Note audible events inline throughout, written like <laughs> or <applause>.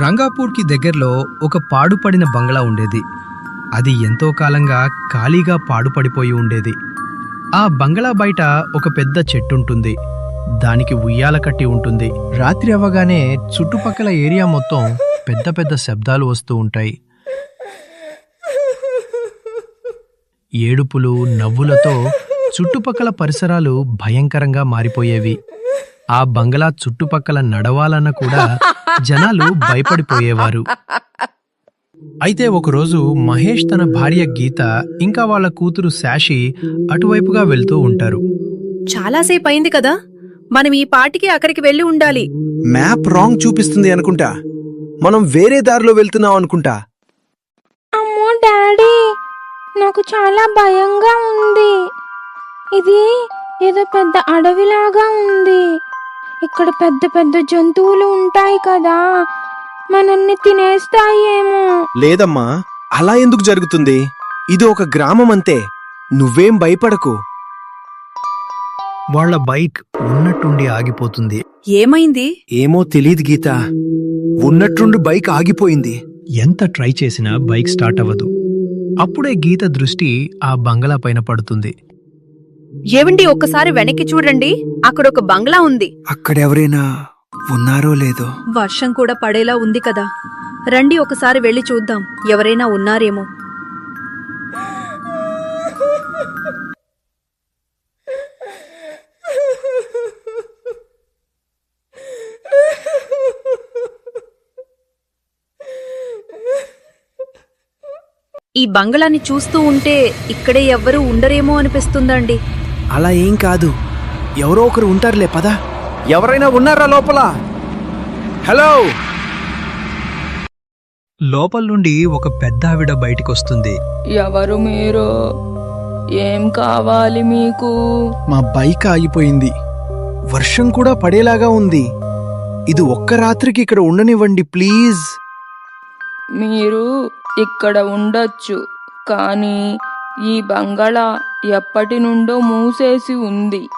రంగాపూర్కి దగ్గరలో ఒక పాడుపడిన బంగ్లా ఉండేది. అది ఎంతో కాలంగా ఖాళీగా పాడుపడిపోయి ఉండేది. ఆ బంగ్లా బయట ఒక పెద్ద చెట్టుంటుంది. దానికి ఉయ్యాల కట్టి ఉంటుంది. రాత్రి అవ్వగానే చుట్టుపక్కల ఏరియా మొత్తం పెద్ద పెద్ద శబ్దాలు వస్తూ ఉంటాయి. ఏడుపులు నవ్వులతో చుట్టుపక్కల పరిసరాలు భయంకరంగా మారిపోయేవి. ఆ బంగ్లా చుట్టుపక్కల నడవాలన్న కూడా జనాలు భయపడిపోయేవారు. అయితే ఒకరోజు మహేష్ తన భార్య గీత ఇంకా వాళ్ళ కూతురు శాషి అటువైపుగా వెళ్తూ ఉంటారు. చాలాసేపు అయింది కదా? మనం ఈ పాటికి అక్కడికి వెళ్ళి ఉండాలి. మ్యాప్ రాంగ్ చూపిస్తుంది అనుకుంటా. మనం వేరే దారిలో వెళ్తున్నాం అనుకుంటా. అమ్మో డాడీ నాకు చాలా భయంగా ఉంది. ఇది ఏదో పెద్ద అడవిలాగా ఉంది. ఇక్కడ పెద్ద పెద్ద జంతువులు ఉంటాయి కదా మనల్ని తినేస్తాయేమో. లేదమ్మా అలా ఎందుకు జరుగుతుంది? ఇది ఒక గ్రామం అంతే నువ్వేం భయపడకు. వాళ్ళ బైక్ ఉన్నట్టుండి ఆగిపోతుంది. ఏమైంది? ఏమో తెలీదు గీత. ఉన్నట్టుండి బైక్ ఆగిపోయింది. ఎంత ట్రై చేసినా బైక్ స్టార్ట్ అవ్వదు. అప్పుడే గీత దృష్టి ఆ బంగళా పైన పడుతుంది. ఏవండి ఒక్కసారి వెనక్కి చూడండి. అక్కడ ఒక బంగ్లా ఉంది. అక్కడెవరైనా ఉన్నారో లేదో? వర్షం కూడా పడేలా ఉంది కదా. రండి ఒకసారి వెళ్ళి చూద్దాం. ఎవరైనా ఉన్నారేమో. ఈ బంగ్లాని చూస్తూ ఉంటే ఇక్కడే ఎవ్వరూ ఉండరేమో అనిపిస్తుందండి. అలా ఏం కాదు. ఎవరో ఒకరు ఉంటారులే పద. ఎవరైనా ఉన్నారా లోపల? హలో! లోపల నుండి ఒక పెద్ద ఆవిడ బయటికొస్తుంది. ఎవరు మీరు? ఏం కావాలి మీకు? మా బైక్ ఆగిపోయింది. వర్షం కూడా పడేలాగా ఉంది. ఇది ఒక్క రాత్రికి ఇక్కడ ఉండనివ్వండి ప్లీజ్. మీరు ఇక్కడ ఉండొచ్చు కానీ ఈ బంగళా ఎప్పటి నుండో మూసేసి ఉంది.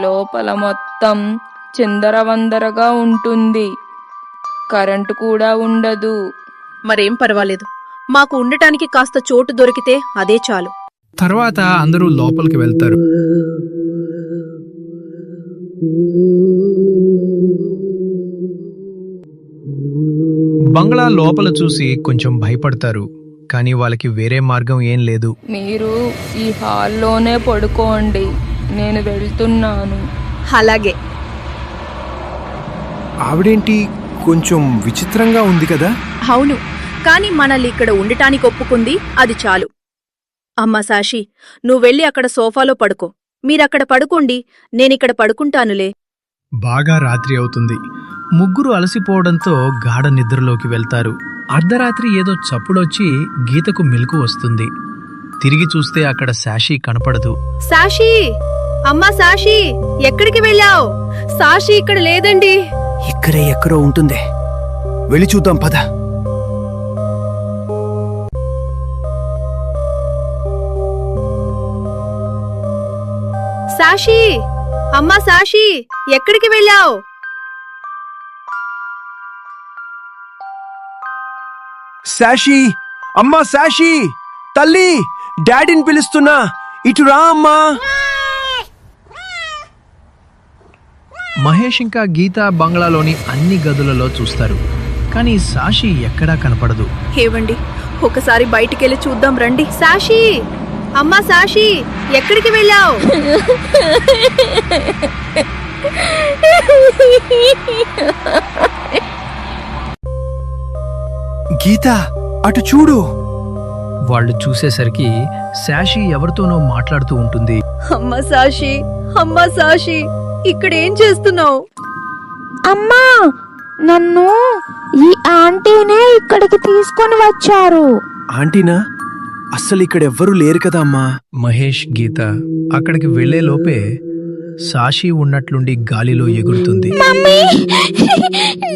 లోపల మొత్తం చిందరవందరగా ఉంటుంది. కరెంటు కూడా ఉండదు. మరేం పర్వాలేదు. మాకు ఉండటానికి కాస్త చోటు దొరికితే అదే చాలు. తర్వాత అందరూ లోపలికి వెళ్తారు. బంగ్లా లోపల చూసి కొంచెం భయపడతారు. కానీ వాళ్ళకి వేరే మార్గం ఏం లేదు. మీరు ఈ హాల్లోనే పడుకోండి. నేను వెళ్తున్నాను. అలాగే. ఆవిడేంటి కొంచెం విచిత్రంగా ఉంది కదా? అవును. కాని మనల్ని ఇక్కడ ఉండటానికి ఒప్పుకుంది అది చాలు. అమ్మా సాషి నువ్వు వెళ్ళి అక్కడ సోఫాలో పడుకో. మీరక్కడ పడుకోండి. నేనిక్కడ పడుకుంటానులే. బాగా రాత్రి అవుతుంది. ముగ్గురు అలసిపోవడంతో గాఢ నిద్రలోకి వెళ్తారు. అర్ధరాత్రి ఏదో చప్పుడొచ్చి గీతకు మెలకు వస్తుంది. తిరిగి చూస్తే అక్కడ శాషి కనపడదు. సాషి! అమ్మా సాషి! ఎక్కడికి వెళ్ళావు? సాషి ఇక్కడ లేదండి. ఇక్కడే ఎక్కడో ఉంటుంది. వెళ్ళి చూద్దాం పద. సాషి! అమ్మా సాషి! ఎక్కడికి వెళ్ళావు? శాషి అమ్మా శాషి తల్లి డాడీని పిలుస్తున్నా ఇటు రా అమ్మా. మహేష్ ఇంకా గీత బంగ్లాలోని అన్ని గదులలో చూస్తారు. కానీ సాషి ఎక్కడా కనపడదు. ఏవండి? ఒకసారి బయటికెళ్ళి చూద్దాం రండి. సాషి అమ్మా సాషి ఎక్కడికి వెళ్ళావు? <laughs> గీత అటు చూడు. వాళ్ళు చూసేసరికి శాషి ఎవరితోనో మాట్లాడుతూ ఉంటుంది. అమ్మా సాషి అమ్మా సాషి ఇక్కడేం చేస్తున్నావు? అమ్మా నన్ను ఈ ఆంటీనే ఇక్కడికి తీసుకొని వచ్చారు. ఆంటీనా? అస్సలు ఇక్కడ ఎవ్వరూ లేరు కదా అమ్మా. మహేష్ గీత అక్కడికి వెళ్ళే లోపే సాషి ఉన్నట్లుండి గాలిలో ఎగురుతుంది. మమ్మీ!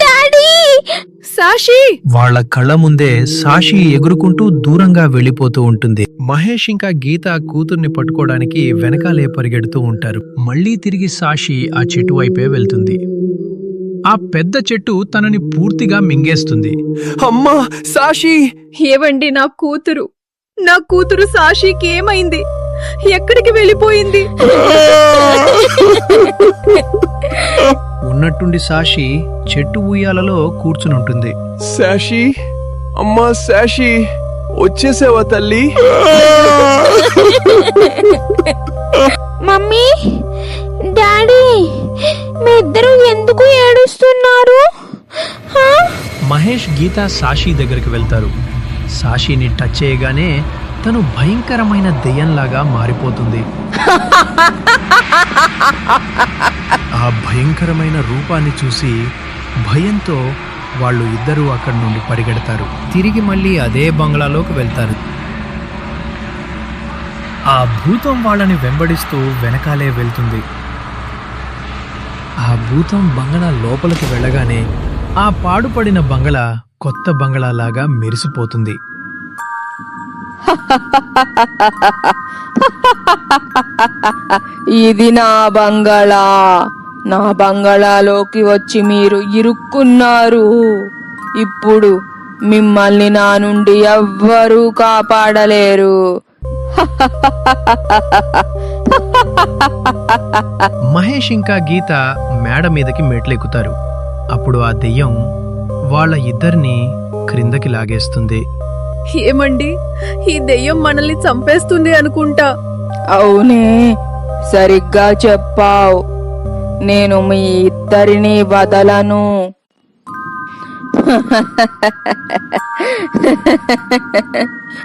డాడీ! సాషి వాళ్ళ కళ్ళ ముందే సాషి ఎగురుకుంటూ దూరంగా వెళ్ళిపోతూ ఉంటుంది. మహేష్ ఇంకా గీత కూతుర్ని పట్టుకోవడానికి వెనకాలే పరిగెడుతూ ఉంటారు. మళ్ళీ తిరిగి సాషి ఆ చెట్టు వైపే వెళ్తుంది. ఆ పెద్ద చెట్టు తనని పూర్తిగా మింగేస్తుంది. అమ్మా సాషి ఏవండి నా కూతురు? నా కూతురు సాషికి ఏమైంది? ఎక్కడికి వెళ్ళిపోయింది? <laughs> ఉన్నట్టుండి సాషి చెట్టు ఉయ్యాలలో కూర్చునుంటుంది. సాషి? అమ్మా సాషి వచ్చేసావా తల్లి? మమ్మీ డాడీ మీ ఇద్దరు ఎందుకు ఏడుస్తున్నారు? హా? మహేష్ గీత సాషి దగ్గరికి వెళ్తారు. సాషిని టచ్ చేయగానే తను భయంకరమైన దెయ్యంలాగా మారిపోతుంది. <laughs> ఆ భయంకరమైన రూపాన్ని చూసి భయంతో వాళ్ళు ఇద్దరూ అక్కడి నుండి పరిగెడతారు. తిరిగి మళ్ళీ అదే బంగ్లాలోకి వెళ్తారు. ఆ భూతం వాళ్ళని వెంబడిస్తూ వెనకాలే వెళ్తుంది. ఆ భూతం బంగళా లోపలికి వెళ్ళగానే ఆ పాడుపడిన బంగళా కొత్త బంగళా లాగా మెరిసిపోతుంది. ఇది నా బంగళా. నా బంగళాలోకి వచ్చి మీరు ఇరుక్కున్నారు. ఇప్పుడు మిమ్మల్ని నా నుండి ఎవ్వరూ కాపాడలేరు. మహేష్ ఇంకా గీత మేడ మీదకి మెట్లెక్కుతారు. అప్పుడు ఆ దెయ్యం వాళ్ళ ఇద్దరిని క్రిందకి లాగేస్తుంది. ఏమండి? ఈ దెయ్యం మనల్ని చంపేస్తుంది అనుకుంటా. అవునే సరిగ్గా చెప్పావు. నేను మీ ఇద్దరిని వదలను.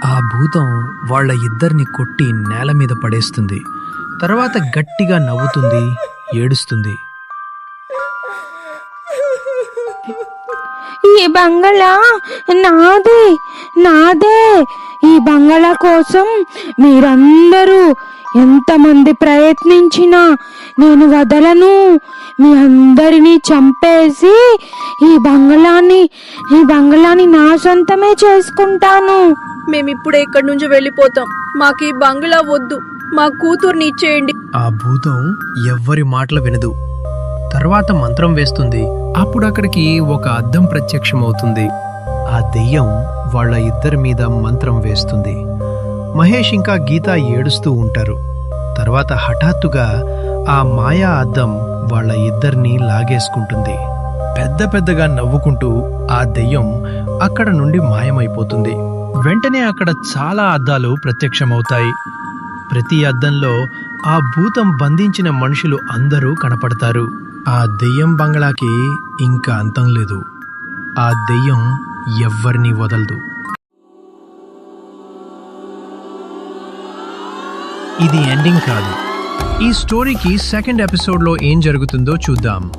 ఆ భూతం వాళ్ళ ఇద్దరిని కొట్టి నేల మీద పడేస్తుంది. తర్వాత గట్టిగా నవ్వుతుంది ఏడుస్తుంది. ఈ బంగళా నాదే నాదే. ఈ బంగళా కోసం మీరందరూ ఎంతమంది ప్రయత్నించినా నేను వదలను. మీ అందరినీ చంపేసి ఈ బంగళాన్ని ఈ బంగళాన్ని నా సొంతమే చేసుకుంటాను. మేమిప్పుడే ఇక్కడి నుంచి వెళ్ళిపోతాం. మాకు ఈ బంగ్లా వద్దు. మా కూతుర్ని ఇచ్చేయండి. ఆ భూతం ఎవ్వరి మాటలు వినదు. తర్వాత మంత్రం వేస్తుంది. అప్పుడు అక్కడికి ఒక అద్దం ప్రత్యక్షమవుతుంది. ఆ దెయ్యం వాళ్ళ ఇద్దరి మీద మంత్రం వేస్తుంది. మహేష్ ఇంకా గీత ఏడుస్తూ ఉంటారు. తర్వాత హఠాత్తుగా ఆ మాయా అద్దం వాళ్ళ ఇద్దరిని లాగేసుకుంటుంది. పెద్ద పెద్దగా నవ్వుకుంటూ ఆ దెయ్యం అక్కడ నుండి మాయమైపోతుంది. వెంటనే అక్కడ చాలా అద్దాలు ప్రత్యక్షమవుతాయి. ప్రతి అద్దంలో ఆ భూతం బంధించిన మనుషులు అందరూ కనపడతారు. ఆ దెయ్యం బంగ్లాకి ఇంకా అంతం లేదు. ఆ దెయ్యం ఎవ్వరినీ వదలదు. ఇది ఎండింగ్ కాదు. ఈ స్టోరీకి సెకండ్ ఎపిసోడ్లో ఏం జరుగుతుందో చూద్దాం.